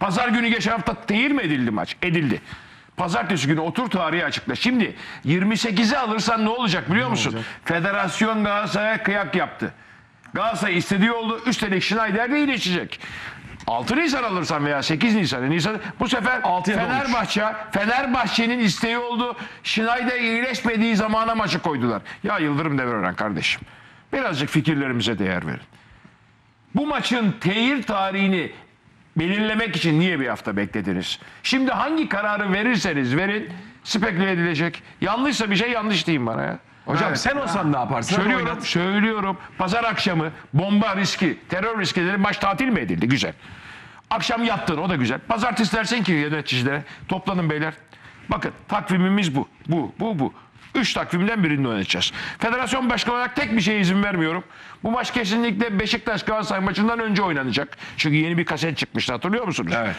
Pazar günü geçen hafta teyir mi edildi maç? Edildi. Pazartesi günü otur tarihi açıkla. Şimdi 28'i alırsan ne olacak biliyor musun? Federasyon Galatasaray'a kıyak yaptı. Galatasaray istediği oldu. Üstelik Schneider de iyileşecek. 6 Nisan alırsan veya 8 Nisan, Nisan bu sefer. Fenerbahçe Fenerbahçe'nin isteği oldu. Schneider iyileşmediği zamana maçı koydular. Ya Yıldırım Demirören kardeşim. Birazcık fikirlerimize değer verin. Bu maçın tehir tarihini belirlemek için niye bir hafta beklediniz? Şimdi hangi kararı verirseniz verin speküle edilecek. Yanlışsa bir şey yanlış deyin bana ya. Hocam sen olsan ne yaparsın? Söylüyorum, oynat. söylüyorum. Pazar akşamı bomba riski, terör riskleri maç tatil mi edildi? Güzel. Akşam yattın o da güzel. Pazartesi dersin ki yöneticilere toplanın beyler. Bakın takvimimiz bu. Bu, bu, bu. Üç takvimden birinde oynayacağız. Federasyon başkanı olarak tek bir şeye izin vermiyorum. Bu maç kesinlikle Beşiktaş Galatasaray maçından önce oynanacak. Çünkü yeni bir kaset çıkmıştı hatırlıyor musunuz? Evet.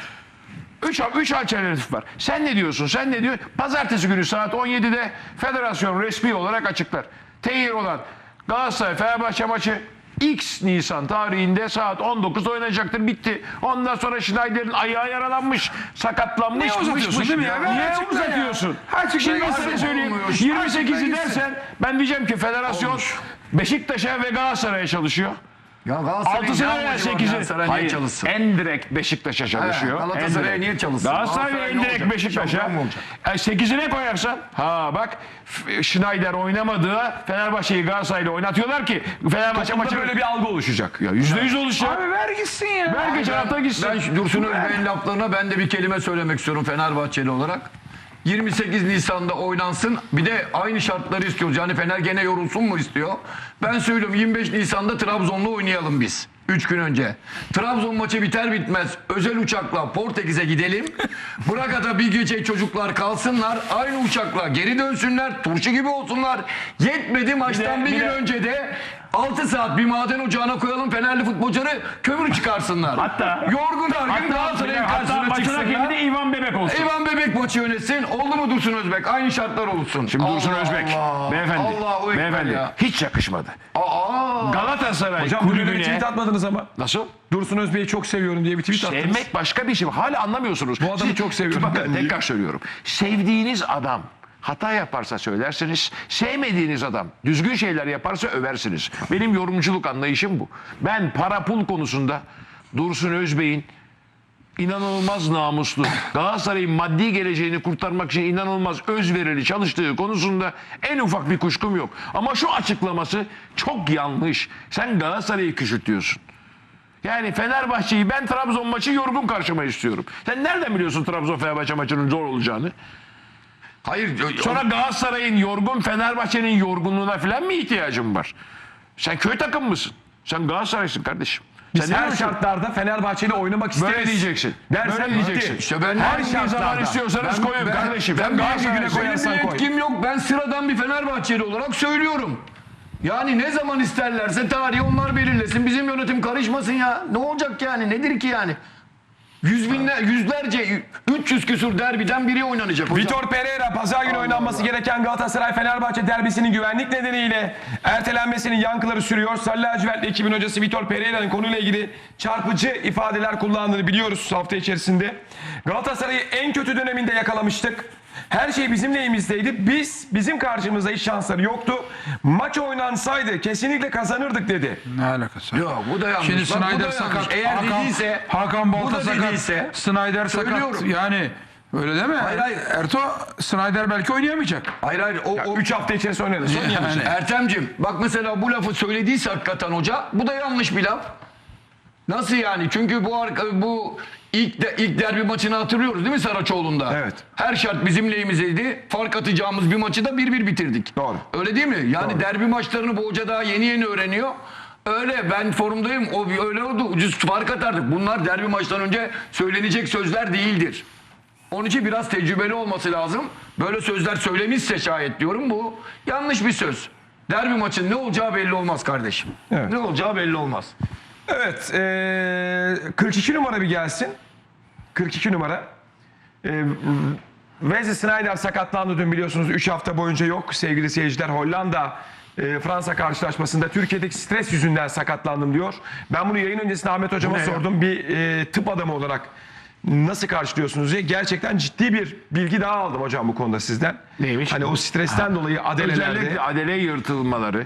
Üç, üç alternatif var. Sen ne diyorsun? Sen ne diyor? Pazartesi günü saat 17'de federasyon resmi olarak açıklar. Tehir olan Galatasaray Fenerbahçe maçı X Nisan tarihinde saat 19'da oynayacaktır. Bitti. Ondan sonra Schneider'in ayağı yaralanmış, sakatlanmış. Niye uzatıyorsun değil mi ya? Niye açıkla ya. uzatıyorsun? Açıkla Şimdi ben gitsin. size söyleyeyim. Olmuyor. 28'i Açıkla dersen ben diyeceğim ki federasyon Beşiktaş'a ve Galatasaray'a çalışıyor. Ya Galatasaray'ın 6 sene ne veya amacı var 8'i. Galatasaray niye Hayır. çalışsın? En direkt Beşiktaş'a çalışıyor. Galatasaray'a En direkt. niye çalışsın? Galatasaray ve en direkt? Beşiktaş'a. E, 8'ine koyarsan. Ha bak F- Schneider oynamadığı Fenerbahçe'yi Galatasaray'la oynatıyorlar ki Fenerbahçe maçı böyle bir algı oluşacak. ya %100 oluşacak. Abi ver gitsin ya. Ver geçen hafta gitsin. Ben şu Dursun Özbey'in laflarına ben de bir kelime söylemek istiyorum Fenerbahçeli olarak. 28 Nisan'da oynansın. Bir de aynı şartları istiyoruz. Yani Fener gene yorulsun mu istiyor? Ben söylüyorum 25 Nisan'da Trabzon'la oynayalım biz. 3 gün önce. Trabzon maçı biter bitmez özel uçakla Portekiz'e gidelim. Bırakata bir gece çocuklar kalsınlar. Aynı uçakla geri dönsünler. Turşu gibi olsunlar. Yetmedi maçtan bir, bir gün de- önce de 6 saat bir maden ocağına koyalım Fenerli futbolcuları kömür çıkarsınlar. Hatta- yorgun argın Hatta, Galatasaray'ın hatta karşısına çıksınlar. de İvan Bebek olsun. Eyvan Bebek maçı yönetsin. Oldu mu Dursun Özbek? Aynı şartlar olsun. Şimdi Dursun Allah Özbek. Allah. Beyefendi. Ekber beyefendi. ya. Hiç yakışmadı. Aa, Galatasaray Hocam kulübüne... tweet atmadınız ama. Nasıl? Dursun Özbey'i çok seviyorum diye bir tweet attınız. Sevmek başka bir şey. Hala anlamıyorsunuz. Bu adamı çok seviyorum Bakın tekrar söylüyorum. Sevdiğiniz adam hata yaparsa söylersiniz. Sevmediğiniz adam düzgün şeyler yaparsa översiniz. Benim yorumculuk anlayışım bu. Ben para pul konusunda Dursun Özbey'in inanılmaz namuslu, Galatasaray'ın maddi geleceğini kurtarmak için inanılmaz özverili çalıştığı konusunda en ufak bir kuşkum yok. Ama şu açıklaması çok yanlış. Sen Galatasaray'ı küçültüyorsun. Yani Fenerbahçe'yi ben Trabzon maçı yorgun karşıma istiyorum. Sen nereden biliyorsun Trabzon Fenerbahçe maçının zor olacağını? Hayır. Sonra Galatasaray'ın yorgun Fenerbahçe'nin yorgunluğuna falan mı ihtiyacın var? Sen köy takım mısın? Sen Galatasaray'sın kardeşim. Biz Sen her şartlarda Fenerbahçe'yle oynamak isteriz. Böyle diyeceksin. Dersen Böyle diyeceksin. İşte ben Her her zaman şartlarda. istiyorsanız koyun kardeşim. Ben, Ben ben Galatasaray'ım. güne koyarsan koy. etkim yok. Ben sıradan bir Fenerbahçeli olarak söylüyorum. Yani ne zaman isterlerse tarihi onlar belirlesin. Bizim yönetim karışmasın ya. Ne olacak yani? Nedir ki yani? Yüz binler, yüzlerce, 300 küsur derbiden biri oynanacak hocam. Vitor Pereira pazar günü oynanması gereken Galatasaray Fenerbahçe derbisinin güvenlik nedeniyle ertelenmesinin yankıları sürüyor. Sarı lacivertli ekibin hocası Vitor Pereira'nın konuyla ilgili çarpıcı ifadeler kullandığını biliyoruz hafta içerisinde. Galatasaray'ı en kötü döneminde yakalamıştık. Her şey bizim lehimizdeydi. Biz, bizim karşımızda hiç şansları yoktu. Maç oynansaydı kesinlikle kazanırdık dedi. Ne alakası? var? Yok bu da yanlış. Şimdi Bak, bu da Snyder yanlış. sakat. Eğer Hakan, dediyse, Hakan bu Balta da sakat. dediyse, Snyder sakat. Söylüyorum. Yani öyle değil mi? Hayır, hayır. Erto Snyder belki oynayamayacak. hayır hayır o, o 3 hafta içerisinde oynadı. Son Yani. yanlışı. Ertemcim bak mesela bu lafı söylediyse hakikaten hoca bu da yanlış bir laf. Nasıl yani? Çünkü bu arka, bu ilk de, ilk derbi maçını hatırlıyoruz değil mi Saraçoğlu'nda? Evet. Her şart bizim lehimizdeydi. Fark atacağımız bir maçı da 1-1 bitirdik. Doğru. Öyle değil mi? Yani derbi maçlarını bu hoca daha yeni yeni öğreniyor. Öyle ben forumdayım. O öyle oldu. Ucuz fark atardık. Bunlar derbi maçtan önce söylenecek sözler değildir. Onun için biraz tecrübeli olması lazım. Böyle sözler söylemişse şayet diyorum bu yanlış bir söz. Derbi maçın ne olacağı belli olmaz kardeşim. Evet. Ne olacağı belli olmaz. Evet. eee 42 numara bir gelsin. 42 numara. Eee Wesley Sneijder sakatlandı dün biliyorsunuz 3 hafta boyunca yok sevgili seyirciler. Hollanda eee, Fransa karşılaşmasında Türkiye'deki stres yüzünden sakatlandım diyor. Ben bunu yayın öncesinde Ahmet hocama Bu ne ya? sordum. Bir eee, tıp adamı olarak nasıl karşılıyorsunuz diye gerçekten ciddi bir bilgi daha aldım hocam bu konuda sizden. Neymiş? Hani o stresten dolayı adelelerde Özellikle adele yırtılmaları,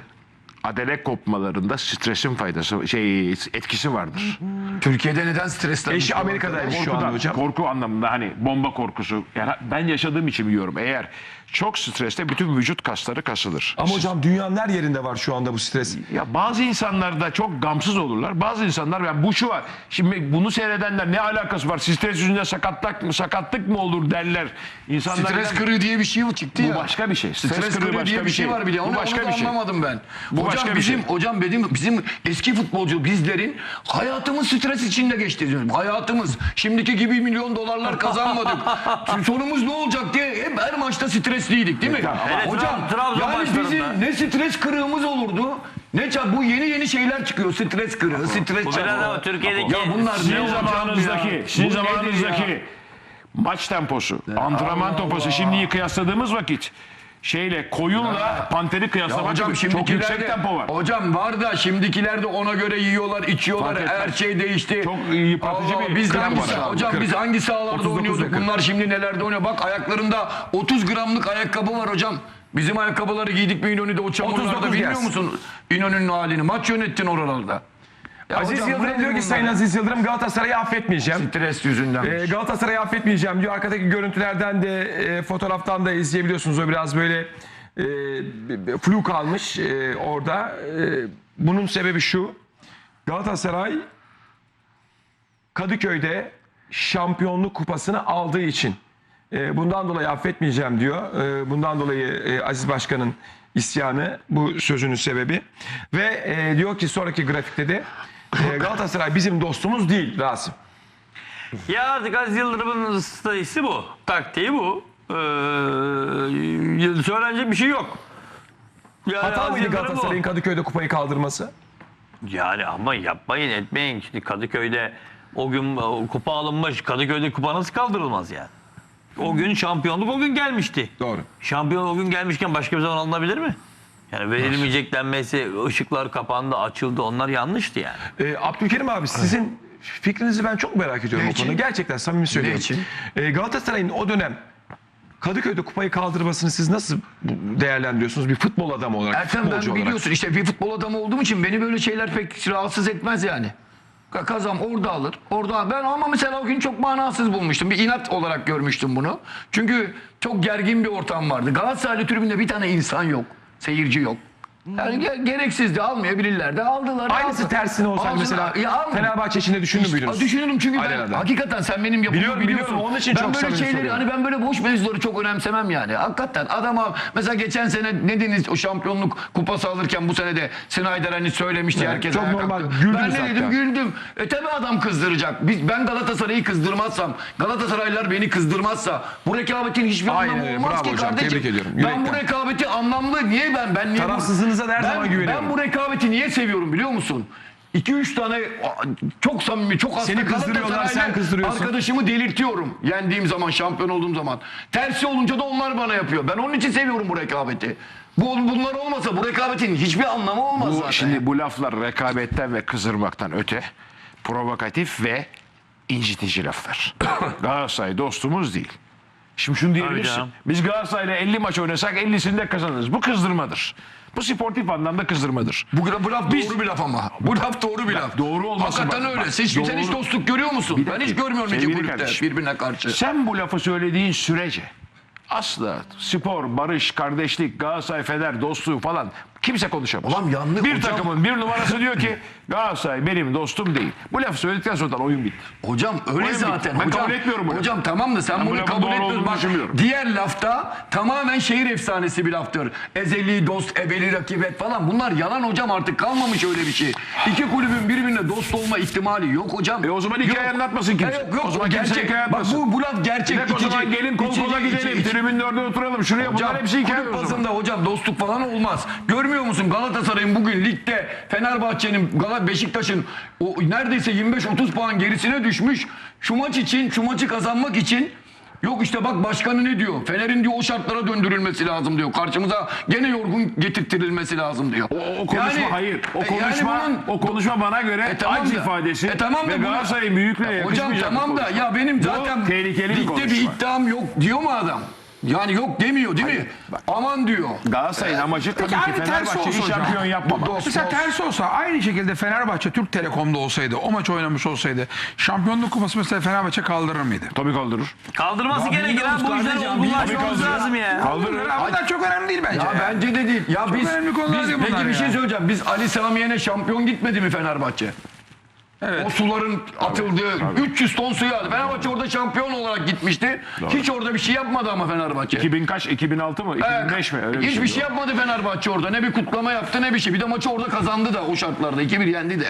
adele kopmalarında stresin faydası, şey etkisi vardır. Türkiye'de neden streslenmiş? eşi Amerika'daymış şu anda Korkudan, hocam. korku anlamında hani bomba korkusu. Yani ben yaşadığım için biliyorum. Eğer çok streste bütün vücut kasları kasılır. Ama hocam dünyanın her yerinde var şu anda bu stres. Ya bazı insanlar da çok gamsız olurlar. Bazı insanlar yani bu şu var. Şimdi bunu seyredenler ne alakası var? Stres yüzünden sakatlık mı sakatlık mı olur derler. İnsanlar Stres kırığı diye bir şey çıktı Bu ya. başka bir şey. Stres Stres, kırığı kırığı başka diye bir şey şey. var bir de. Bu Onu, başka onu da bir şey. anlamadım ben. Bu hocam başka bir bizim şey. hocam benim bizim eski futbolcu bizlerin hayatımız stres içinde geçti diyorum. Hayatımız şimdiki gibi milyon dolarlar kazanmadık. Sonumuz ne olacak diye hep her maçta stresliydik değil mi? Hele hocam Trab- Trabzon yani maçlarında. bizim ne stres kırığımız olurdu. Ne ça- bu yeni yeni şeyler çıkıyor. Stres kırığı, stres Bu biraz çarpı. ama Türkiye'deki Ya bunlar Sizin ne olacak zamanınızdaki, sizin Bu nedir zamanınızdaki maç temposu, antrenman temposu şimdiyi kıyasladığımız vakit şeyle koyunla panteri Ya kıyaslamak hocam çok şimdikilerde yüksek tempo var. Hocam var da şimdikilerde ona göre yiyorlar, içiyorlar. Her şey değişti. Çok yıpratıcı bir biz gram hangi var hocam biz hangi sahalarda 39 oynuyorduk? Bunlar şimdi nelerde oynuyor? Bak ayaklarında 30 gramlık ayakkabı var hocam. Bizim ayakkabıları giydik mi İnönü'de o çamurlarda 39 bilmiyor gelsin. musun? İnönü'nün halini. Maç yönettin oralarda. Ya Aziz hocam, Yıldırım diyor ki? Sayın Aziz Yıldırım Galatasaray'ı affetmeyeceğim. Stres yüzünden. Ee, Galatasaray'ı affetmeyeceğim diyor. Arkadaki görüntülerden de e, fotoğraftan da izleyebiliyorsunuz. O biraz böyle e, flu kalmış e, orada. E, bunun sebebi şu. Galatasaray Kadıköy'de şampiyonluk kupasını aldığı için e, bundan dolayı affetmeyeceğim diyor. E, bundan dolayı e, Aziz Başkan'ın isyanı bu sözünün sebebi. Ve e, diyor ki sonraki grafikte de e, Galatasaray bizim dostumuz değil Rasim. Ya artık Aziz Yıldırım'ın stratejisi bu. Taktiği bu. Ee, söylenecek bir şey yok. Yani Hata Aziz mıydı Yıldırım bu. Galatasaray'ın Kadıköy'de kupayı kaldırması? Yani ama yapmayın etmeyin. Şimdi Kadıköy'de o gün o kupa alınmış. Kadıköy'de kupa nasıl kaldırılmaz yani? O gün şampiyonluk o gün gelmişti. Doğru. Şampiyon o gün gelmişken başka bir zaman alınabilir mi? Yani verilmeyecek denmesi, ışıklar kapandı, açıldı. Onlar yanlıştı yani. Ee, Abdülkerim abi sizin fikrinizi ben çok merak ediyorum Ne bu için? konuda. Gerçekten samimi söylüyorum. için? Ee, Galatasaray'ın o dönem Kadıköy'de kupayı kaldırmasını siz nasıl değerlendiriyorsunuz bir futbol adamı olarak, Ertem futbolcu ben olarak? biliyorsun işte bir futbol adamı olduğum için beni böyle şeyler pek rahatsız etmez yani. Ka- Kazam orada alır. Orada ben ama mesela o gün çok manasız bulmuştum. Bir inat olarak görmüştüm bunu. Çünkü çok gergin bir ortam vardı. Galatasaraylı tribünde bir tane insan yok. Seyirci yok. Yani ge- gereksizdi almayabilirler de aldılar. Aynısı aldı. tersine olsaydı Aldılar. mesela Ya almadı. Fenerbahçe içinde düşünür müydünüz? Düşünürüm çünkü ben Alelade. hakikaten sen benim yapımı Biliyorum, biliyorsun. biliyorum. Onun için ben çok böyle samimi şeyleri soruyorum. hani ben böyle boş mevzuları çok önemsemem yani. Hakikaten adama mesela geçen sene ne dediniz o şampiyonluk kupası alırken bu sene de Snyder hani söylemişti Evet, herkes çok ayağa normal. kalktı. Güldünüz Ben ne hatta. dedim güldüm. E tabi adam kızdıracak. Biz, ben Galatasaray'ı kızdırmazsam Galatasaraylılar beni kızdırmazsa bu rekabetin hiçbir Aynen anlamı öyle. olmaz Bravo ki hocam, kardeşim. tebrik ediyorum. Ben Yürekten. bu rekabeti anlamlı. Niye ben? Ben niye bu- Tarafsızlığınıza da her Ben- zaman güveniyorum. Ben bu rekabeti niye seviyorum biliyor musun? 2-3 tane çok samimi, çok hasta Seni kızdırıyorlar, sen kızdırıyorsun. Arkadaşımı delirtiyorum yendiğim zaman, şampiyon olduğum zaman. Tersi olunca da onlar bana yapıyor. Ben onun için seviyorum bu rekabeti. Bu, bunlar olmasa bu rekabetin hiçbir anlamı olmaz Bu, zaten. şimdi bu laflar rekabetten ve kızdırmaktan öte provokatif ve incitici laflar. Galatasaray dostumuz değil. Şimdi şunu diyebilirsin. Biz Galatasaray'la 50 maç oynasak 50'sinde kazanırız. Bu kızdırmadır. Bu sportif anlamda kızdırmadır. bu, bu laf Biz- doğru bir laf ama. Bu laf doğru bir laf. doğru olması Hakikaten bak- öyle. Sen, hiç- sen hiç doğru- dostluk görüyor musun? Bir Ben hiç görmüyorum iki kulüpte kardeşim. birbirine karşı. Sen bu lafı söylediğin sürece asla spor, barış, kardeşlik, Galatasaray, Fener, dostluğu falan kimse konuşamaz. Ulan yanlış bir hocam. takımın bir numarası diyor ki Galatasaray benim dostum değil. Bu lafı söyledikten sonra oyun bitti. Hocam öyle Oyun zaten. bitti. Ben hocam, kabul etmiyorum bunu. Hocam tamam da sen Ben bu bunu lafın kabul doğru etmiyorsun. olduğunu Bak, düşünmüyorum. diğer lafta tamamen şehir efsanesi bir laftır. Ezeli, dost, ebeli, rakibet falan. Bunlar yalan hocam artık kalmamış öyle bir şey. İki kulübün birbirine dost olma ihtimali yok hocam. E o zaman hikaye Yok. anlatmasın kimse. E yok, yok, O zaman o kimse gerçek. hikaye Bak anlatmasın. bu, bu laf gerçek. Direkt o zaman İçici- gelin kol kola içici- gidelim. içi- Tribünün orada oturalım. Şuraya Hocam bunlar hepsi hikaye kulüp o zaman. bazında hocam dostluk falan olmaz. Görmüyor musun Galatasaray'ın bugün ligde Fenerbahçe'nin Galatasaray Beşiktaş'ın o neredeyse 25-30 puan gerisine düşmüş. Şu maç için şu maçı kazanmak için Yok işte bak başkanı ne diyor? Fener'in diyor o şartlara döndürülmesi lazım diyor. Karşımıza gene yorgun getirttirilmesi lazım diyor. O, o konuşma Yani- hayır. O e, yani konuşma bunun- o konuşma bana göre E tamam aciz da- ifadesi e tamam da Galatasaray'ın büyüklüğüne Hocam yakışmayacak bir tamam da ya benim Bu zaten tehlikeli bir ligde bir iddiam yok diyor mu adam? Yani yok demiyor değil mi? Aman diyor. Galatasaray'ın amacı tabii Peki ki tersi Fenerbahçe'yi olsa hocam. şampiyon yapmamak. Dost- Mesela tersi olsa aynı şekilde Fenerbahçe Türk Telekom'da olsaydı o maç oynamış olsaydı şampiyonluk kupası mesela Fenerbahçe kaldırır mıydı? Tabii kaldırır. Kaldırması gerekir bilmiyoruz ha bu kardeşim, olgunlaşmamız ya. lazım ya. Kaldırır. Ya bunlar çok önemli değil bence. Ya bence de değil. Ya biz, önemli konular biz değil peki bunlar bir şey ya. söyleyeceğim. Biz Ali Sami Yen'e şampiyon gitmedi mi Fenerbahçe? Evet. O suların atıldığı 300 ton suyu aldı. Fenerbahçe orada şampiyon olarak gitmişti. Hiç orada bir şey yapmadı ama Fenerbahçe. 2000 kaç? 2006 mı? 2005 mi? Öyle bir Hiçbir şey şey. yapmadı Fenerbahçe orada. Ne bir kutlama yaptı ne bir şey. Bir de maçı orada kazandı da o şartlarda. 2-1 yendi de.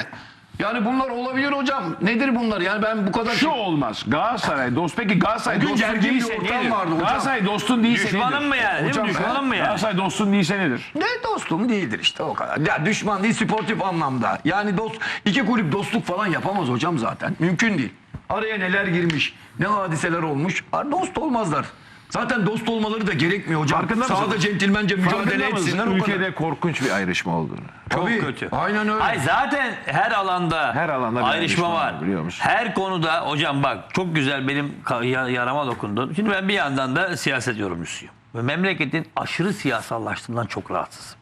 Yani bunlar olabilir hocam. Nedir bunlar? Yani ben bu kadar Şu olmaz. Galatasaray dost. Peki Galatasaray Bugün dostun gergin bir değilse ortam nedir? vardı hocam. Galatasaray dostun değilse Düşmanın nedir? mı yani? Değil Hocam, mi? Düşmanın mı yani? Galatasaray dostun değilse nedir? Ne dostum değildir işte o kadar. Ya düşman değil sportif anlamda. Yani dost iki kulüp dostluk falan yapamaz hocam zaten. Mümkün değil. Araya neler girmiş, ne hadiseler olmuş. Ha, Dost olmazlar. Zaten dost olmaları da gerekmiyor hocam. Farkında mısın? Sahada centilmence mücadele Farkında etsinler o kadar. ülkede korkunç bir ayrışma olduğunu? Çok Tabii, kötü. Aynen öyle. Ay zaten her alanda Her alanda bir ayrışma ayrışma var. var, biliyor musun? Her konuda hocam bak çok güzel benim ka- ya- yarama dokundun. Şimdi ben bir yandan da siyaset yorumcusuyum. Ve memleketin aşırı siyasallaştığından çok rahatsızım.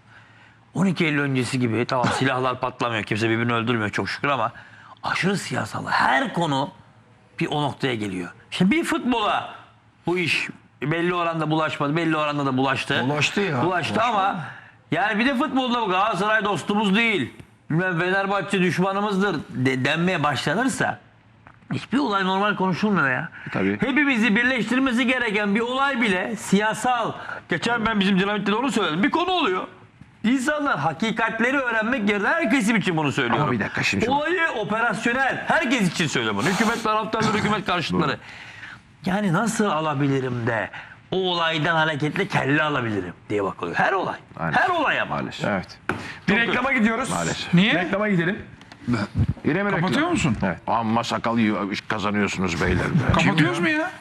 12 Eylül öncesi gibi tamam silahlar patlamıyor. Kimse birbirini öldürmüyor çok şükür ama aşırı siyasal. Her konu bir o noktaya geliyor. Şimdi bir futbola bu iş belli oranda bulaşmadı. Belli oranda da bulaştı. Bulaştı ya. Bulaştı ama yani bir de futbolda bu Galatasaray dostumuz değil. Bilmem Fenerbahçe düşmanımızdır de, denmeye başlanırsa hiçbir olay normal konuşulmuyor ya. Tabii. Hepimizi birleştirmesi gereken bir olay bile siyasal. Geçen ben bizim dinamitte de onu söyledim. Bir konu oluyor. İnsanlar hakikatleri öğrenmek yerine herkesim için bunu söylüyorum. Ama bir dakika şimdi Olayı operasyonel. Herkes için söylüyorum bunu. Hükümet taraftarları, hükümet karşıtları. Yani nasıl alabilirim de o olaydan hareketle kelle alabilirim diye bakılıyor. Her olay. Maalesef. Her olay ama. Maalesef. Evet. Bir reklama gidiyoruz. Maalesef. Niye? Reklama gidelim. Yine mi Kapatıyor reklam? musun? Evet. Amma sakal yiyor, kazanıyorsunuz beyler. be. Kapatıyoruz mu ya?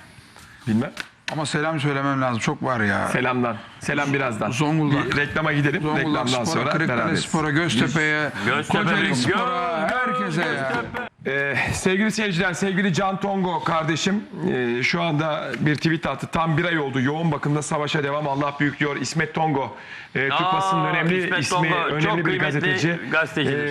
Bilmem. Ama selam söylemem lazım. Çok var ya. Selamdan. Selam birazdan. Zonguldak. Bir reklama gidelim. Zonguldak Reklamdan Spor'a, sonra Kırıkkale beraberiz. Spor'a, Göztepe'ye, Göztepe, Kocaeli Spor'a, herkese ya. Ee, sevgili seyirciler, sevgili Can Tongo kardeşim e, şu anda bir tweet attı. Tam bir ay oldu yoğun bakımda savaşa devam. Allah büyük diyor. İsmet Tongo. e, Türk Aa, basının önemli İsmet ismi, Tongo, önemli çok bir gazeteci. gazetecidir.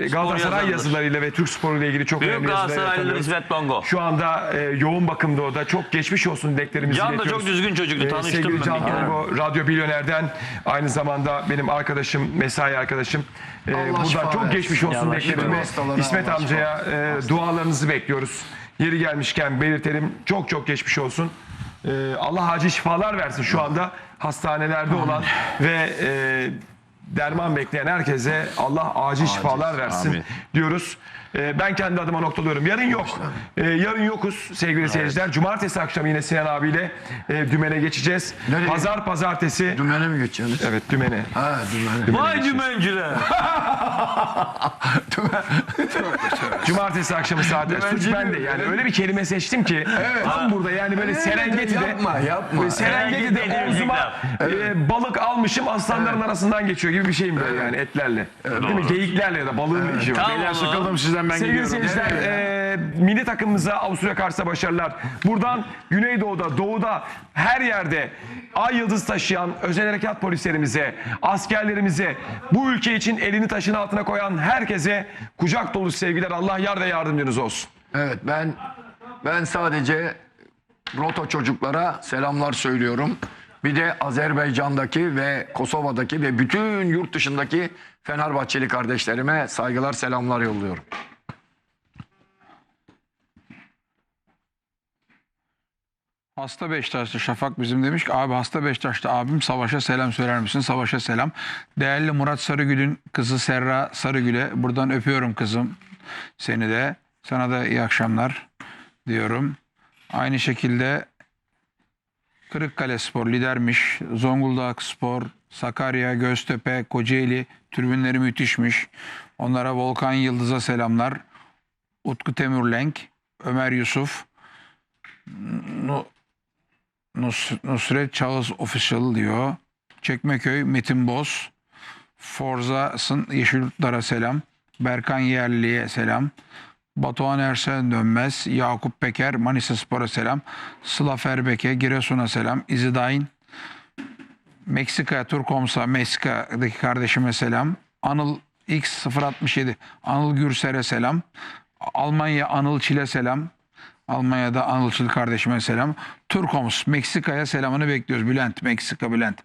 E, Spor Galatasaray yazılarıyla ve Türk sporu ile ilgili çok Büyük önemli yazılar. İsmet Tongo. Şu anda e, yoğun bakımda o da. Çok geçmiş olsun dileklerimizi Can da çok düzgün çocuktu, E, tanıştım sevgili ben Can. Tongo, Radyo Bilyoner'den aynı zamanda benim arkadaşım, mesai arkadaşım. E, buradan çok versin. geçmiş olsun dileklerimi İsmet amcaya e, dualarınızı bekliyoruz. Yeri gelmişken belirtelim. Çok çok geçmiş olsun. E, Allah acil şifalar versin şu anda hastanelerde olan ve e, derman bekleyen herkese Allah acil şifalar versin Amin. diyoruz. E, ben kendi adıma noktalıyorum. Yarın yok. E, yarın yokuz sevgili seyirciler. Cumartesi akşamı yine Sinan abiyle e, dümene geçeceğiz. Nereye? Pazar pazartesi. Dümene mi geçiyorsunuz? Evet dümene. Ha dümene. Vay dümenciler. Cumartesi akşamı saatler. Suç bende yani evet. öyle bir kelime seçtim ki tam burada yani böyle Serengeti'de Yapma yapma. Serengeti'de Serengeti omzuma e, balık almışım aslanların arasından geçiyor gibi bir şeyim böyle yani etlerle. Değil mi? Geyiklerle ya da balığın bir işi var. Tamam Beyler sıkıldım sizden ben Sevgili gidiyorum. seyirciler, e, milli takımımıza Avusturya karşısında başarılar. Buradan Güneydoğu'da, Doğu'da her yerde ay yıldız taşıyan özel harekat polislerimize, askerlerimize, bu ülke için elini taşın altına koyan herkese kucak dolu sevgiler. Allah yar ve yardımcınız olsun. Evet ben ben sadece Rota çocuklara selamlar söylüyorum. Bir de Azerbaycan'daki ve Kosova'daki ve bütün yurt dışındaki Fenerbahçeli kardeşlerime saygılar selamlar yolluyorum. Hasta Beşiktaşlı Şafak bizim demiş ki abi hasta Beşiktaşlı abim Savaş'a selam söyler misin? Savaş'a selam. Değerli Murat Sarıgül'ün kızı Serra Sarıgül'e buradan öpüyorum kızım seni de. Sana da iyi akşamlar diyorum. Aynı şekilde Kırıkkale Spor lidermiş. Zonguldak Spor, Sakarya, Göztepe, Kocaeli tribünleri müthişmiş. Onlara Volkan Yıldız'a selamlar. Utku Temürlenk, Ömer Yusuf, Nusret Çağız Official diyor. Çekmeköy Metin Boz. Forza'sın Yeşilyurtlara selam. Berkan Yerli'ye selam. Batuhan Ersen Dönmez. Yakup Peker Manisa Spor'a selam. Sıla Ferbeke Giresun'a selam. İzidayn Meksika Turkomsa Meksika'daki kardeşime selam. Anıl X067 Anıl Gürser'e selam. Almanya Anıl Çil'e selam. Almanya'da Anıl Çil kardeşime selam. Turkoms Meksika'ya selamını bekliyoruz. Bülent Meksika Bülent.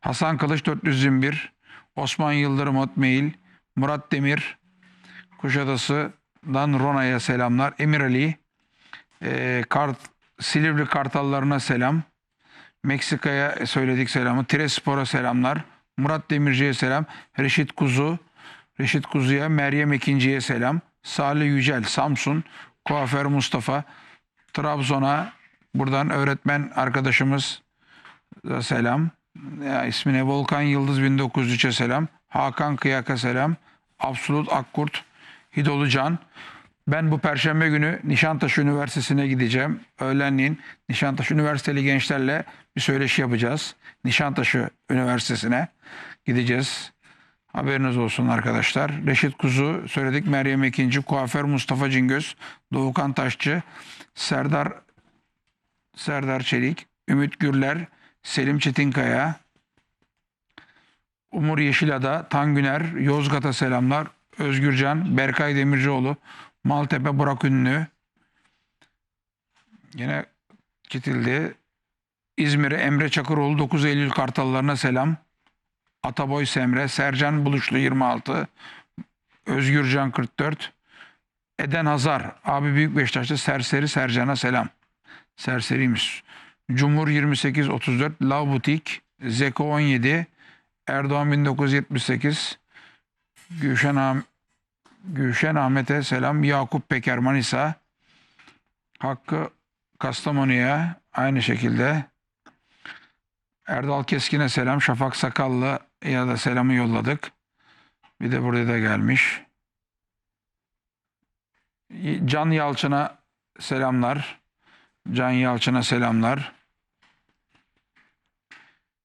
Hasan Kılıç 421 Osman Yıldırım Hotmail Murat Demir Kuşadası'dan Rona'ya selamlar. Emir Ali e, Kart, Silivri Kartallarına selam. Meksika'ya söyledik selamı. Tirespor'a selamlar. Murat Demirci'ye selam. Reşit Kuzu. Reşit Kuzu'ya Meryem Ekinci'ye selam. Salih Yücel Samsun. Kuaför Mustafa. Trabzon'a buradan öğretmen arkadaşımız da selam. Ya, ismine Volkan Yıldız 1903'e selam. Hakan Kıyak'a selam. Absolut Akkurt. Hidolu Can. Ben bu perşembe günü Nişantaşı Üniversitesi'ne gideceğim. Öğlenleyin Nişantaşı Üniversiteli gençlerle bir söyleşi yapacağız. Nişantaşı Üniversitesi'ne gideceğiz. Haberiniz olsun arkadaşlar. Reşit Kuzu söyledik. Meryem Ekinci, kuaför Mustafa Cingöz, Doğukan Taşçı, Serdar Serdar Çelik, Ümit Gürler, Selim Çetinkaya, Umur Yeşilada, Tangüner, Yozgat'a selamlar. Özgürcan, Berkay Demircioğlu, Maltepe Burak Ünlü. Yine Kitildi. İzmir'e Emre Çakıroğlu 9 Eylül Kartallarına selam. Ataboy Semre, Sercan Buluşlu 26, Özgürcan 44, Eden Hazar, abi Büyük Beşiktaş'ta Serseri Sercan'a selam. Serseriymiş. Cumhur 28 34, Lav Butik, Zeko 17, Erdoğan 1978, Gülşen, Ahmet Gülşen Ahmet'e selam. Yakup Peker Manisa. Hakkı Kastamonu'ya aynı şekilde. Erdal Keskin'e selam. Şafak Sakallı ya da selamı yolladık. Bir de burada da gelmiş. Can Yalçın'a selamlar. Can Yalçın'a selamlar.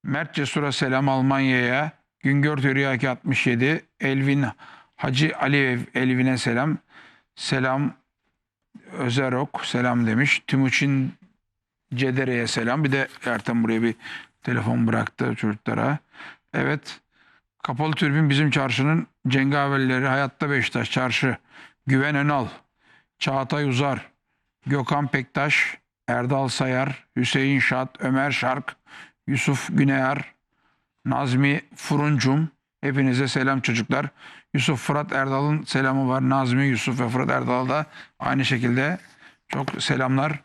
Mert Cesur'a selam Almanya'ya. Güngör Tiryaki 67. Elvin Hacı Aliyev Elvin'e selam. Selam Özerok selam demiş. Timuçin Cedere'ye selam. Bir de Ertem buraya bir telefon bıraktı çocuklara. Evet. Kapalı Türbin bizim çarşının cengaverleri Hayatta Beşiktaş çarşı. Güven Önal, Çağatay Uzar, Gökhan Pektaş, Erdal Sayar, Hüseyin Şat, Ömer Şark, Yusuf Güneyar, Nazmi Furuncum. Hepinize selam çocuklar. Yusuf Fırat Erdal'ın selamı var. Nazmi, Yusuf ve Fırat Erdal da aynı şekilde çok selamlar.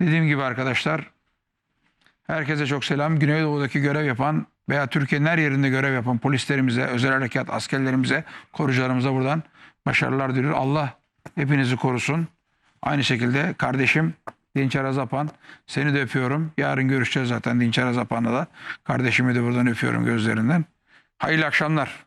Dediğim gibi arkadaşlar herkese çok selam. Güneydoğu'daki görev yapan veya Türkiye'nin her yerinde görev yapan polislerimize, özel harekat askerlerimize, korucularımıza buradan başarılar diliyorum. Allah hepinizi korusun. Aynı şekilde kardeşim Dinçer Azapan seni de öpüyorum. Yarın görüşeceğiz zaten Dinçer Azapan'la da. Kardeşimi de buradan öpüyorum gözlerinden. Hayırlı akşamlar.